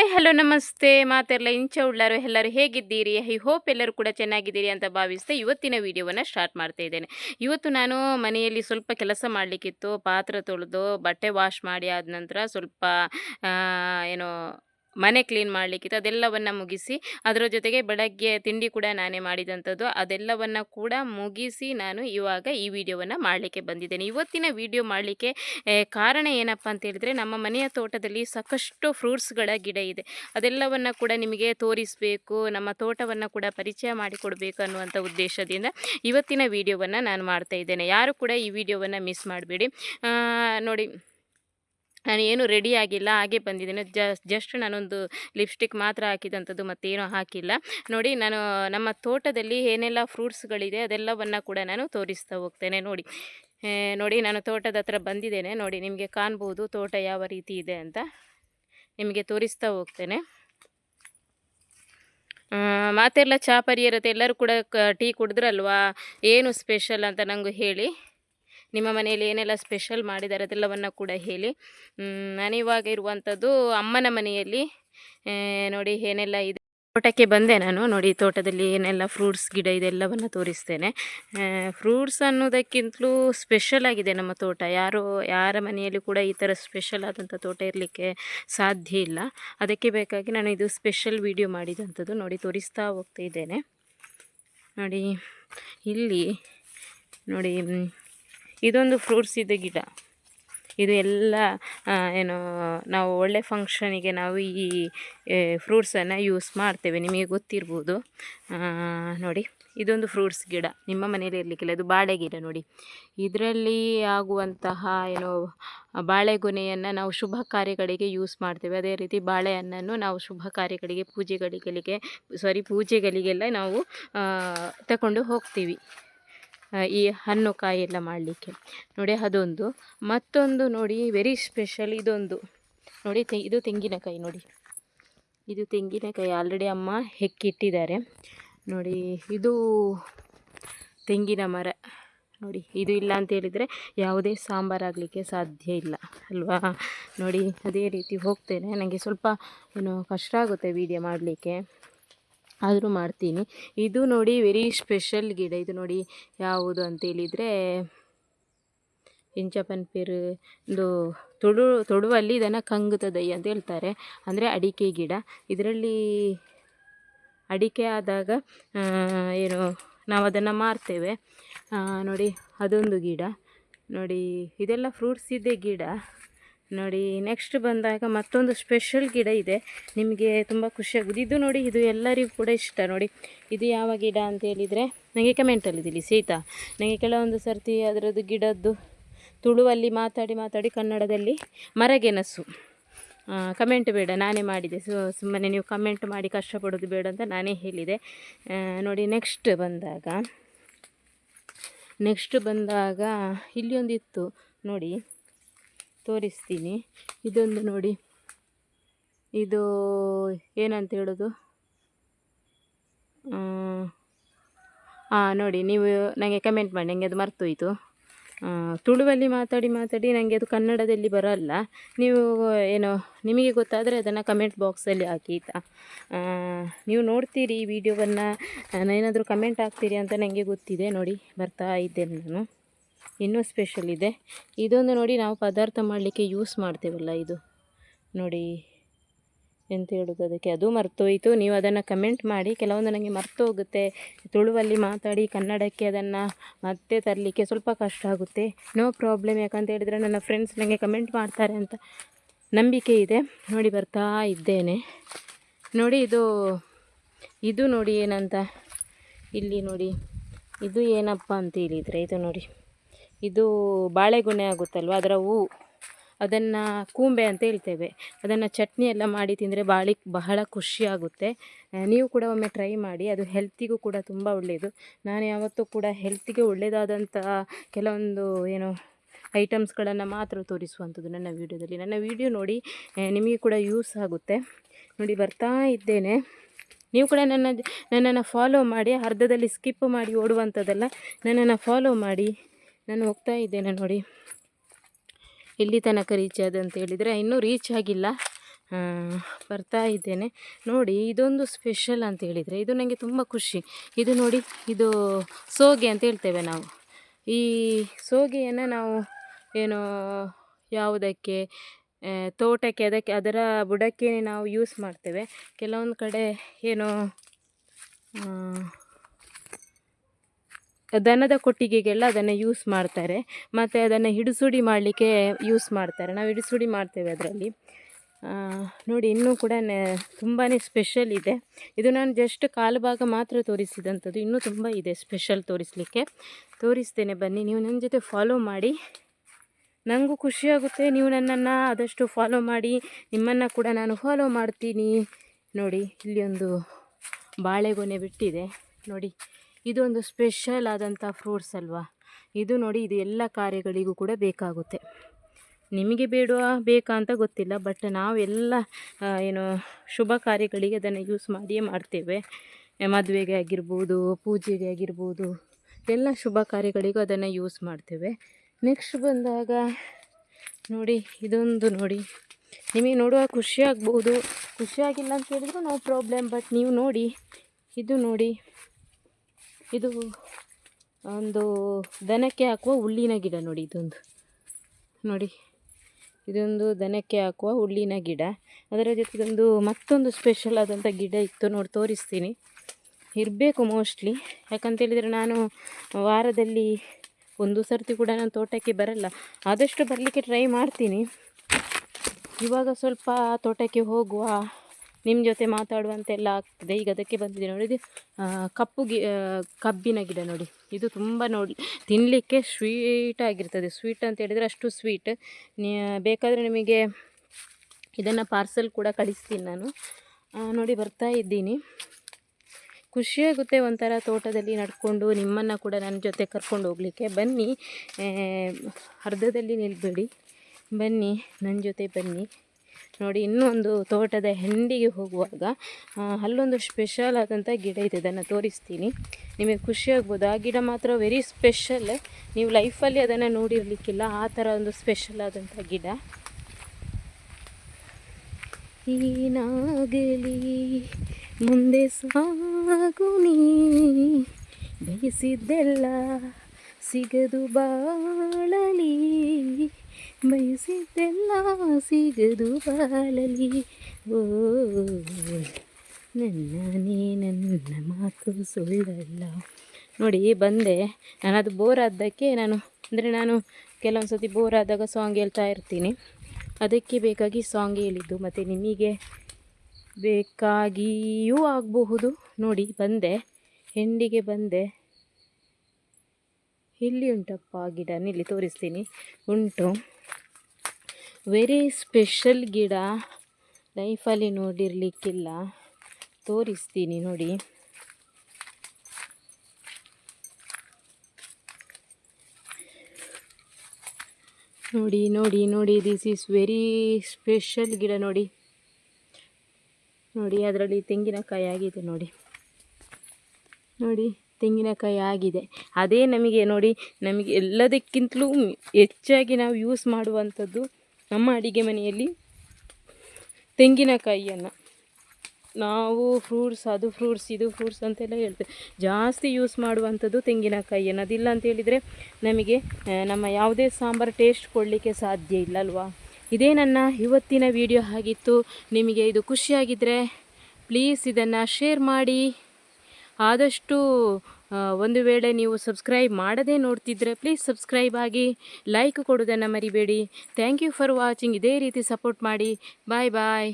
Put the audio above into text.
Hi, hello, ನಮಸ್ತೆ. ಮಾತೆಲ್ಲ ಇಂಚ ಉಳ್ಳಾರು, ಎಲ್ಲರೂ ಹೇಗಿದ್ದೀರಿ? ಐ ಹೋಪ್ ಎಲ್ಲರೂ ಕೂಡ ಚೆನ್ನಾಗಿದ್ದೀರಿ ಅಂತ ಭಾವಿಸ್ತಾ ಇವತ್ತಿನ ವಿಡಿಯೋವನ್ನು ಸ್ಟಾರ್ಟ್ ಮಾಡ್ತಾ ಇದ್ದೇನೆ. ಇವತ್ತು ನಾನು ಮನೆಯಲ್ಲಿ ಸ್ವಲ್ಪ ಕೆಲಸ ಮಾಡಲಿಕ್ಕಿತ್ತು. ಪಾತ್ರೆ ತೊಳೆದು ಬಟ್ಟೆ ವಾಶ್ ಮಾಡಿ ಆದ ನಂತರ ಸ್ವಲ್ಪ ಏನು ಮನೆ ಕ್ಲೀನ್ ಮಾಡಲಿಕ್ಕಿತ್ತು, ಅದೆಲ್ಲವನ್ನು ಮುಗಿಸಿ, ಅದರ ಜೊತೆಗೆ ಬೆಳಗ್ಗೆ ತಿಂಡಿ ಕೂಡ ನಾನೇ ಮಾಡಿದಂಥದ್ದು, ಅದೆಲ್ಲವನ್ನು ಕೂಡ ಮುಗಿಸಿ ನಾನು ಇವಾಗ ಈ ವಿಡಿಯೋವನ್ನು ಮಾಡಲಿಕ್ಕೆ ಬಂದಿದ್ದೇನೆ. ಇವತ್ತಿನ ವಿಡಿಯೋ ಮಾಡಲಿಕ್ಕೆ ಕಾರಣ ಏನಪ್ಪ ಅಂತ ಹೇಳಿದರೆ, ನಮ್ಮ ಮನೆಯ ತೋಟದಲ್ಲಿ ಸಾಕಷ್ಟು ಫ್ರೂಟ್ಸ್ಗಳ ಗಿಡ ಇದೆ. ಅದೆಲ್ಲವನ್ನು ಕೂಡ ನಿಮಗೆ ತೋರಿಸಬೇಕು, ನಮ್ಮ ತೋಟವನ್ನು ಕೂಡ ಪರಿಚಯ ಮಾಡಿಕೊಡ್ಬೇಕು ಅನ್ನುವಂಥ ಉದ್ದೇಶದಿಂದ ಇವತ್ತಿನ ವಿಡಿಯೋವನ್ನು ನಾನು ಮಾಡ್ತಾ ಇದ್ದೇನೆ. ಯಾರು ಕೂಡ ಈ ವಿಡಿಯೋವನ್ನು ಮಿಸ್ ಮಾಡಬೇಡಿ. ನೋಡಿ ನಾನು ಏನು ರೆಡಿ ಆಗಿಲ್ಲ, ಹಾಗೆ ಬಂದಿದ್ದೇನೆ. ಜಸ್ಟ್ ನಾನೊಂದು ಲಿಪ್ಸ್ಟಿಕ್ ಮಾತ್ರ ಹಾಕಿದಂಥದ್ದು ಮತ್ತೇನೂ ಹಾಕಿಲ್ಲ. ನೋಡಿ, ನಾನು ನಮ್ಮ ತೋಟದಲ್ಲಿ ಏನೆಲ್ಲ ಫ್ರೂಟ್ಸ್ಗಳಿದೆ ಅದೆಲ್ಲವನ್ನು ಕೂಡ ನಾನು ತೋರಿಸ್ತಾ ಹೋಗ್ತೇನೆ. ನೋಡಿ ನೋಡಿ, ನಾನು ತೋಟದ ಹತ್ರ ಬಂದಿದ್ದೇನೆ. ನೋಡಿ, ನಿಮಗೆ ಕಾಣ್ಬೋದು ತೋಟ ಯಾವ ರೀತಿ ಇದೆ ಅಂತ. ನಿಮಗೆ ತೋರಿಸ್ತಾ ಹೋಗ್ತೇನೆ. ಮಾತೆಲ್ಲ ಚಾ ಪರಿಯರತ್ತೆ ಎಲ್ಲರೂ ಕೂಡ ಟೀ ಕುಡಿದ್ರಲ್ವಾ? ಏನು ಸ್ಪೆಷಲ್ ಅಂತ ನನಗೂ ಹೇಳಿ. ನಿಮ್ಮ ಮನೆಯಲ್ಲಿ ಏನೆಲ್ಲ ಸ್ಪೆಷಲ್ ಮಾಡಿದ್ದಾರೆ ಅದೆಲ್ಲವನ್ನು ಕೂಡ ಹೇಳಿ. ನಾನಿವಾಗ ಇರುವಂಥದ್ದು ಅಮ್ಮನ ಮನೆಯಲ್ಲಿ ನೋಡಿ ಏನೆಲ್ಲ ಇದೆ. ತೋಟಕ್ಕೆ ಬಂದೆ ನಾನು, ನೋಡಿ ತೋಟದಲ್ಲಿ ಏನೆಲ್ಲ ಫ್ರೂಟ್ಸ್, ಗಿಡ ಇದೆಲ್ಲವನ್ನು ತೋರಿಸ್ತೇನೆ. ಫ್ರೂಟ್ಸ್ ಅನ್ನೋದಕ್ಕಿಂತಲೂ ಸ್ಪೆಷಲ್ ಆಗಿದೆ ನಮ್ಮ ತೋಟ. ಯಾರು, ಯಾರ ಮನೆಯಲ್ಲಿ ಕೂಡ ಈ ಥರ ಸ್ಪೆಷಲ್ ಆದಂಥ ತೋಟ ಇರಲಿಕ್ಕೆ ಸಾಧ್ಯ ಇಲ್ಲ. ಅದಕ್ಕೆ ಬೇಕಾಗಿ ನಾನು ಇದು ಸ್ಪೆಷಲ್ ವಿಡಿಯೋ ಮಾಡಿದಂಥದ್ದು ನೋಡಿ ತೋರಿಸ್ತಾ ಹೋಗ್ತಾ ಇದ್ದೇನೆ. ನೋಡಿ, ಇಲ್ಲಿ, ನೋಡಿ ಇದೊಂದು ಫ್ರೂಟ್ಸ್ ಇದೆ ಗಿಡ. ಇದು ಎಲ್ಲ ಏನು, ನಾವು ಒಳ್ಳೆ ಫಂಕ್ಷನಿಗೆ ನಾವು ಈ ಫ್ರೂಟ್ಸನ್ನು ಯೂಸ್ ಮಾಡ್ತೇವೆ. ನಿಮಗೆ ಗೊತ್ತಿರ್ಬೋದು. ನೋಡಿ, ಇದೊಂದು ಫ್ರೂಟ್ಸ್ ಗಿಡ. ನಿಮ್ಮ ಮನೆಯಲ್ಲಿ ಇರಲಿಕ್ಕಿಲ್ಲ ಇದು ಬಾಳೆ ಗಿಡ ನೋಡಿ. ಇದರಲ್ಲಿ ಆಗುವಂತಹ, ಏನು ಬಾಳೆಗೊನೆಯನ್ನು ನಾವು ಶುಭ ಕಾರ್ಯಗಳಿಗೆ ಯೂಸ್ ಮಾಡ್ತೇವೆ. ಅದೇ ರೀತಿ ಬಾಳೆಹಣ್ಣನ್ನು ನಾವು ಶುಭ ಕಾರ್ಯಗಳಿಗೆ, ಪೂಜೆಗಳಿಗೆ ಸಾರಿ ಪೂಜೆಗಳಿಗೆಲ್ಲ ನಾವು ತಗೊಂಡು ಹೋಗ್ತೀವಿ. ಈ ಹಣ್ಣು ಕಾಯಿ ಎಲ್ಲ ಮಾಡಲಿಕ್ಕೆ. ನೋಡಿ ಅದೊಂದು. ಮತ್ತೊಂದು ನೋಡಿ ವೆರಿ ಸ್ಪೆಷಲ್ ಇದೊಂದು. ನೋಡಿ ತೆ ಇದು ತೆಂಗಿನಕಾಯಿ ನೋಡಿ. ಇದು ತೆಂಗಿನಕಾಯಿ ಆಲ್ರೆಡಿ ಅಮ್ಮ ಹೆಕ್ಕಿಟ್ಟಿದ್ದಾರೆ. ನೋಡಿ, ಇದು ತೆಂಗಿನ ಮರ. ನೋಡಿ, ಇದು ಇಲ್ಲ ಅಂತ ಹೇಳಿದರೆ ಯಾವುದೇ ಸಾಂಬಾರಾಗಲಿಕ್ಕೆ ಸಾಧ್ಯ ಇಲ್ಲ, ಅಲ್ವಾ? ನೋಡಿ, ಅದೇ ರೀತಿ ಹೋಗ್ತೇನೆ. ನನಗೆ ಸ್ವಲ್ಪ ಏನು ಕಷ್ಟ ಆಗುತ್ತೆ ವೀಡಿಯೋ ಮಾಡಲಿಕ್ಕೆ. ಆದರೂ ಮಾಡ್ತೀನಿ. ಇದು ನೋಡಿ ವೆರಿ ಸ್ಪೆಷಲ್ ಗಿಡ. ಇದು ನೋಡಿ ಯಾವುದು ಅಂತೇಳಿದರೆ ಇಂಚಪ್ಪನ ಪೇರು ಒಂದು ತೊಡು ತೊಡುವಲ್ಲಿ ಇದನ್ನು ಕಂಗುತದೈ ಅಂತ ಹೇಳ್ತಾರೆ. ಅಂದರೆ ಅಡಿಕೆ ಗಿಡ. ಇದರಲ್ಲಿ ಅಡಿಕೆ ಆದಾಗ ಏನು ನಾವು ಅದನ್ನು ಮಾರ್ತೇವೆ ನೋಡಿ ಅದೊಂದು ಗಿಡ. ನೋಡಿ ಇದೆಲ್ಲ ಫ್ರೂಟ್ಸ್ ಇದೆ ಗಿಡ. ನೋಡಿ ನೆಕ್ಸ್ಟ್ ಬಂದಾಗ ಮತ್ತೊಂದು ಸ್ಪೆಷಲ್ ಗಿಡ ಇದೆ. ನಿಮಗೆ ತುಂಬ ಖುಷಿಯಾಗೋದು ಇದು ನೋಡಿ, ಇದು ಎಲ್ಲರಿಗೂ ಕೂಡ ಇಷ್ಟ. ನೋಡಿ, ಇದು ಯಾವ ಗಿಡ ಅಂತ ಹೇಳಿದರೆ ನನಗೆ ಕಮೆಂಟಲ್ಲಿ ತಿಳಿಸಿ ಸೀತಾ ನನಗೆ ಕೆಲವೊಂದು ಸರ್ತಿ ಅದರದ್ದು ಗಿಡದ್ದು ತುಳುವಲ್ಲಿ ಮಾತಾಡಿ ಮಾತಾಡಿ ಕನ್ನಡದಲ್ಲಿ ಮರಗೆನಸು ಕಮೆಂಟ್ ಬೇಡ, ನಾನೇ ಮಾಡಿದೆ. ಸೊ, ಸುಮ್ಮನೆ ನೀವು ಕಮೆಂಟ್ ಮಾಡಿ, ಕಷ್ಟಪಡೋದು ಬೇಡ ಅಂತ ನಾನೇ ಹೇಳಿದೆ. ನೋಡಿ ನೆಕ್ಸ್ಟ್ ಬಂದಾಗ ನೆಕ್ಸ್ಟ್ ಬಂದಾಗ, ಇಲ್ಲಿ ಒಂದಿತ್ತು. ನೋಡಿ ತೋರಿಸ್ತೀನಿ. ಇದೊಂದು ನೋಡಿ. ಇದು ಏನಂತ ಹೇಳೋದು? ಹಾಂ ನೋಡಿ, ನೀವು ನನಗೆ ಕಮೆಂಟ್ ಮಾಡಿ ನನಗೆ ಅದು ಮರ್ತೋಯಿತು. ತುಳುವಲ್ಲಿ ಮಾತಾಡಿ ಮಾತಾಡಿ ನನಗೆ ಅದು ಕನ್ನಡದಲ್ಲಿ ಬರಲ್ಲ. ನೀವು ಏನು, ನಿಮಗೆ ಗೊತ್ತಾದರೆ ಅದನ್ನು ಕಮೆಂಟ್ ಬಾಕ್ಸಲ್ಲಿ ಹಾಕಿ ಆಯಿತಾ? ನೀವು ನೋಡ್ತೀರಿ ಈ ವಿಡಿಯೋವನ್ನು ಏನಾದರೂ ಕಮೆಂಟ್ ಹಾಕ್ತೀರಿ ಅಂತ ನನಗೆ ಗೊತ್ತಿದೆ. ನೋಡಿ, ಬರ್ತಾ ಇದ್ದೇನೆ ನಾನು. ಇನ್ನೂ ಸ್ಪೆಷಲ್ ಇದೆ. ಇದೊಂದು ನೋಡಿ ನಾವು ಪದಾರ್ಥ ಮಾಡಲಿಕ್ಕೆ ಯೂಸ್ ಮಾಡ್ತೇವಲ್ಲ ಇದು. ನೋಡಿ ಎಂತ ಹೇಳೋದು ಅದಕ್ಕೆ, ಅದು ಮರ್ತೋಯಿತು. ನೀವು ಅದನ್ನು ಕಮೆಂಟ್ ಮಾಡಿ, ಕೆಲವೊಂದು ನನಗೆ ಮರ್ತೋಗುತ್ತೆ. ತುಳುವಲ್ಲಿ ಮಾತಾಡಿ, ಕನ್ನಡಕ್ಕೆ ಅದನ್ನು ಮತ್ತೆ ತರಲಿಕ್ಕೆ ಸ್ವಲ್ಪ ಕಷ್ಟ ಆಗುತ್ತೆ. ನೋ ಪ್ರಾಬ್ಲಮ್ ಯಾಕಂತ ಹೇಳಿದರೆ ನನ್ನ ಫ್ರೆಂಡ್ಸ್ ನನಗೆ ಕಮೆಂಟ್ ಮಾಡ್ತಾರೆ ಅಂತ ನಂಬಿಕೆ ಇದೆ. ನೋಡಿ ಬರ್ತಾ ಇದ್ದೇನೆ. ನೋಡಿ ಇದು ಇದು ನೋಡಿ ಏನಂತ. ಇಲ್ಲಿ ನೋಡಿ, ಇದು ಏನಪ್ಪ ಅಂತ ಹೇಳಿದರೆ, ಇದು ನೋಡಿ. ಇದು ಬಾಳೆಗೊನೆ ಆಗುತ್ತಲ್ವ? ಅದರ ಹೂ. ಅದನ್ನು ಕೂಂಬೆ ಅಂತ ಹೇಳ್ತೇವೆ. ಅದನ್ನು ಚಟ್ನಿ ಎಲ್ಲ ಮಾಡಿ ತಿಂದರೆ ಬಾಳಿ ಬಹಳ ಖುಷಿಯಾಗುತ್ತೆ ನೀವು ಕೂಡ ಒಮ್ಮೆ ಟ್ರೈ ಮಾಡಿ, ಅದು ಹೆಲ್ತಿಗೂ ಕೂಡ ತುಂಬ ಒಳ್ಳೆಯದು ನಾನು ಯಾವತ್ತೂ ಕೂಡ ಹೆಲ್ತಿಗೆ ಒಳ್ಳೆಯದಾದಂಥ ಕೆಲವೊಂದು, ಏನು ಐಟಮ್ಸ್ಗಳನ್ನು ಮಾತ್ರ ತೋರಿಸುವಂಥದ್ದು ನನ್ನ ವೀಡಿಯೋದಲ್ಲಿ ನನ್ನ ವೀಡಿಯೋ ನೋಡಿ ನಿಮಗೆ ಕೂಡ ಯೂಸ್ ಆಗುತ್ತೆ. ನೋಡಿ, ಬರ್ತಾ ಇದ್ದೇನೆ. ನೀವು ಕೂಡ ನನ್ನ, ನನ್ನನ್ನು ಫಾಲೋ ಮಾಡಿ, ಅರ್ಧದಲ್ಲಿ ಸ್ಕಿಪ್ ಮಾಡಿ ಓಡುವಂಥದ್ದೆಲ್ಲ, ನನ್ನನ್ನು ಫಾಲೋ ಮಾಡಿ. ನಾನು ಹೋಗ್ತಾ ಇದ್ದೇನೆ ನೋಡಿ. ಎಲ್ಲಿ ತನಕ ರೀಚ್ ಆದಂತ ಹೇಳಿದರೆ ಇನ್ನೂ ರೀಚ್ ಆಗಿಲ್ಲ. ಬರ್ತಾ ಇದ್ದೇನೆ. ನೋಡಿ, ಇದೊಂದು ಸ್ಪೆಷಲ್ ಅಂತ ಹೇಳಿದರೆ ಇದು ನನಗೆ ತುಂಬ ಖುಷಿ. ಇದು ನೋಡಿ, ಇದು ಸೋಗೆ ಅಂತ ಹೇಳ್ತೇವೆ ನಾವು. ಈ ಸೋಗೆಯನ್ನು ನಾವು ಏನು ಯಾವುದಕ್ಕೆ ತೋಟಕ್ಕೆ, ಅದಕ್ಕೆ, ಅದರ ಬುಡಕ್ಕೆ ನಾವು ಯೂಸ್ ಮಾಡ್ತೇವೆ. ಕೆಲವೊಂದು ಕಡೆ ಏನು ದನದ ಕೊಟ್ಟಿಗೆಗೆಲ್ಲ ಅದನ್ನು ಯೂಸ್ ಮಾಡ್ತಾರೆ. ಮತ್ತು ಅದನ್ನು ಹಿಡಿಸುಡಿ ಮಾಡಲಿಕ್ಕೆ ಯೂಸ್ ಮಾಡ್ತಾರೆ. ನಾವು ಹಿಡಿಸುಡಿ ಮಾಡ್ತೇವೆ ಅದರಲ್ಲಿ. ನೋಡಿ ಇನ್ನೂ ಕೂಡ ತುಂಬಾ ಸ್ಪೆಷಲ್ ಇದೆ. ಇದು ನಾನು ಜಸ್ಟ್ ಕಾಲು ಭಾಗ ಮಾತ್ರ ತೋರಿಸಿದಂಥದ್ದು ಇನ್ನೂ ತುಂಬ ಇದೆ ಸ್ಪೆಷಲ್ ತೋರಿಸಲಿಕ್ಕೆ. ತೋರಿಸ್ತೇನೆ ಬನ್ನಿ. ನೀವು ನನ್ನ ಜೊತೆ ಫಾಲೋ ಮಾಡಿ. ನನಗೂ ಖುಷಿಯಾಗುತ್ತೆ ನೀವು ನನ್ನನ್ನು ಆದಷ್ಟು ಫಾಲೋ ಮಾಡಿ. ನಿಮ್ಮನ್ನು ಕೂಡ ನಾನು ಫಾಲೋ ಮಾಡ್ತೀನಿ. ನೋಡಿ, ಇಲ್ಲಿ ಒಂದು ಬಾಳೆಗೊನೆ ಬಿಟ್ಟಿದೆ. ನೋಡಿ. ಇದೊಂದು ಸ್ಪೆಷಲ್ ಆದಂಥ ಫ್ರೂಟ್ಸ್ ಅಲ್ವಾ? ಇದು ನೋಡಿ ಇದು ಎಲ್ಲ ಕಾರ್ಯಗಳಿಗೂ ಕೂಡ ಬೇಕಾಗುತ್ತೆ. ನಿಮಗೆ ಬೇಡುವ ಬೇಕಾ ಅಂತ ಗೊತ್ತಿಲ್ಲ, ಬಟ್ ನಾವೆಲ್ಲ ಏನು, ಶುಭ ಕಾರ್ಯಗಳಿಗೆ ಅದನ್ನು ಯೂಸ್ ಮಾಡಿಯೇ ಮಾಡ್ತೇವೆ. ಮದುವೆಗೆ ಆಗಿರ್ಬೋದು, ಪೂಜೆಗೆ ಆಗಿರ್ಬೋದು, ಎಲ್ಲ ಶುಭ ಕಾರ್ಯಗಳಿಗೂ ಅದನ್ನು ಯೂಸ್ ಮಾಡ್ತೇವೆ. ನೆಕ್ಸ್ಟ್ ಬಂದಾಗ, ನೋಡಿ, ಇದೊಂದು ನೋಡಿ. ನಿಮಗೆ ನೋಡುವ ಖುಷಿ ಆಗ್ಬೋದು. ಖುಷಿಯಾಗಿಲ್ಲ ಅಂತ ಹೇಳಿದ್ರು ನೋ ಪ್ರಾಬ್ಲಮ್, ಬಟ್ ನೀವು ನೋಡಿ. ಇದು ನೋಡಿ. ಇದು ಒಂದು ದನಕ್ಕೆ ಹಾಕುವ ಹುಲ್ಲಿನ ಗಿಡ ನೋಡಿ ಇದೊಂದು. ನೋಡಿ, ಇದೊಂದು ದನಕ್ಕೆ ಹಾಕುವ ಹುಲ್ಲಿನ ಗಿಡ. ಅದರ ಜೊತೆಗೊಂದು ಮತ್ತೊಂದು ಸ್ಪೆಷಲ್ ಆದಂಥ ಗಿಡ ಇತ್ತು ನೋಡಿ, ತೋರಿಸ್ತೀನಿ. ಇರಬೇಕು ಮೋಸ್ಟ್ಲಿ ಯಾಕಂತೇಳಿದರೆ ನಾನು ವಾರದಲ್ಲಿ ಒಂದು ಸರ್ತಿ ಕೂಡ ನಾನು ತೋಟಕ್ಕೆ ಬರಲ್ಲ. ಆದಷ್ಟು ಬರಲಿಕ್ಕೆ ಟ್ರೈ ಮಾಡ್ತೀನಿ. ಇವಾಗ ಸ್ವಲ್ಪ ತೋಟಕ್ಕೆ ಹೋಗುವ ನಿಮ್ಮ ಜೊತೆ ಮಾತಾಡುವಂತೆಲ್ಲ ಆಗ್ತದೆ. ಈಗ ಅದಕ್ಕೆ ಬಂದಿದೆ ನೋಡಿ, ಇದು ಕಪ್ಪು ಗಿ ಕಬ್ಬಿನ ಗಿಡ ನೋಡಿ. ಇದು ತುಂಬ ನೋಡಿ ತಿನ್ನಲಿಕ್ಕೆ ಸ್ವೀಟ್ ಆಗಿರ್ತದೆ. ಸ್ವೀಟ್ ಅಂತ ಹೇಳಿದರೆ ಅಷ್ಟು ಸ್ವೀಟ್ ಬೇಕಾದರೆ ನಿಮಗೆ ಇದನ್ನು ಪಾರ್ಸಲ್ ಕೂಡ ಕಳಿಸ್ತೀನಿ ನಾನು. ನೋಡಿ ಬರ್ತಾ ಇದ್ದೀನಿ. ಖುಷಿಯಾಗುತ್ತೆ ಒಂಥರ ತೋಟದಲ್ಲಿ ನಡ್ಕೊಂಡು, ನಿಮ್ಮನ್ನು ಕೂಡ ನನ್ನ ಜೊತೆ ಕರ್ಕೊಂಡು ಹೋಗಲಿಕ್ಕೆ. ಬನ್ನಿ ಅರ್ಧದಲ್ಲಿ ನಿಲ್ಬೇಡಿ. ಬನ್ನಿ ನನ್ನ ಜೊತೆ ಬನ್ನಿ. ನೋಡಿ, ಇನ್ನೊಂದು ತೋಟದ ಹೆಂಡಿಗೆ ಹೋಗುವಾಗ ಅಲ್ಲೊಂದು ಸ್ಪೆಷಲ್ ಆದಂಥ ಗಿಡ ಇದೆ ಅದನ್ನು ತೋರಿಸ್ತೀನಿ. ನಿಮಗೆ ಖುಷಿ ಆಗ್ಬೋದು. ಆ ಗಿಡ ಮಾತ್ರ ವೆರಿ ಸ್ಪೆಷಲ್ ನೀವು ಲೈಫಲ್ಲಿ ಅದನ್ನು ನೋಡಿರಲಿಕ್ಕಿಲ್ಲ. ಆ ಥರ ಒಂದು ಸ್ಪೆಷಲ್ ಆದಂಥ ಗಿಡ. ಏನಾಗಲಿ, ಮುಂದೆ ಸಾಗು ನೀ. ಸಿಗದು ಬಾಳಲಿ. ಬಯಸಿದ್ದೆಲ್ಲ ಸಿಗದು ಬಾಳಲಿ. ಓ ನನ್ನನೇ ನನ್ನ ಮಾತು ಸುಳ್ಳಲ್ಲ. ನೋಡಿ, ಬಂದೆ. ನಾನು ಅದು ಬೋರ್ ಆದ್ದಕ್ಕೆ ನಾನು, ಅಂದರೆ ನಾನು ಕೆಲವೊಂದು ಸತಿ ಬೋರ್ ಆದಾಗ ಸಾಂಗ್ ಹೇಳ್ತಾ ಇರ್ತೀನಿ. ಅದಕ್ಕೆ ಬೇಕಾಗಿ ಸಾಂಗ್ ಹೇಳಿದ್ದು, ಮತ್ತು ನಿಮಗೆ ಬೇಕಾಗಿಯೂ ಆಗಬಹುದು. ನೋಡಿ, ಬಂದೆ. ಹೆಂಡಿಗೆ ಬಂದೆ. ಇಲ್ಲಿ ಉಂಟಪ್ಪ ಗಿಡ, ನಿಲ್ಲಿ ತೋರಿಸ್ತೀನಿ. ಉಂಟು. ವೆರಿ ಸ್ಪೆಷಲ್ ಗಿಡ ಲೈಫಲ್ಲಿ ನೋಡಿರಲಿಕ್ಕಿಲ್ಲ. ತೋರಿಸ್ತೀನಿ ನೋಡಿ. ನೋಡಿ ನೋಡಿ ನೋಡಿ ದಿಸ್ ಈಸ್ ವೆರಿ ಸ್ಪೆಷಲ್ ಗಿಡ ನೋಡಿ. ನೋಡಿ, ಅದರಲ್ಲಿ ತೆಂಗಿನಕಾಯಿ ಆಗಿದೆ ನೋಡಿ. ನೋಡಿ, ತೆಂಗಿನಕಾಯಿ ಆಗಿದೆ. ಅದೇ ನಮಗೆ ನೋಡಿ, ನಮಗೆ ಎಲ್ಲದಕ್ಕಿಂತಲೂ ಹೆಚ್ಚಾಗಿ ನಾವು ಯೂಸ್ ಮಾಡುವಂಥದ್ದು ನಮ್ಮ ಅಡಿಗೆ ಮನೆಯಲ್ಲಿ ತೆಂಗಿನಕಾಯಿಯನ್ನು. ನಾವು ಫ್ರೂಟ್ಸ್ ಅದು ಫ್ರೂಟ್ಸ್ ಇದು ಫ್ರೂಟ್ಸ್ ಅಂತೆಲ್ಲ ಹೇಳ್ತೇವೆ. ಜಾಸ್ತಿ ಯೂಸ್ ಮಾಡುವಂಥದ್ದು ತೆಂಗಿನಕಾಯಿಯನ್ನು. ಅದಿಲ್ಲ ಅಂತ ಹೇಳಿದರೆ ನಮಗೆ ನಮ್ಮ ಯಾವುದೇ ಸಾಂಬಾರು ಟೇಸ್ಟ್ ಕೊಡಲಿಕ್ಕೆ ಸಾಧ್ಯ ಇಲ್ಲ ಅಲ್ವಾ ಇದೇ ನನ್ನ ಇವತ್ತಿನ ವಿಡಿಯೋ ಆಗಿತ್ತು. ನಿಮಗೆ ಇದು ಖುಷಿಯಾಗಿದ್ದರೆ ಪ್ಲೀಸ್ ಇದನ್ನು ಶೇರ್ ಮಾಡಿ. ಆದಷ್ಟು ಒಂದು ವೇಳೆ ನೀವು ಸಬ್ಸ್ಕ್ರೈಬ್ ಮಾಡದೇ ನೋಡ್ತಿದ್ರೆ ಪ್ಲೀಸ್ ಸಬ್ಸ್ಕ್ರೈಬ್ ಆಗಿ ಲೈಕ್ ಕೊಡೋದನ್ನು ಮರಿಬೇಡಿ. ಥ್ಯಾಂಕ್ ಯು ಫಾರ್ ವಾಚಿಂಗ್ ಇದೇ ರೀತಿ ಸಪೋರ್ಟ್ ಮಾಡಿ. ಬಾಯ್ ಬಾಯ್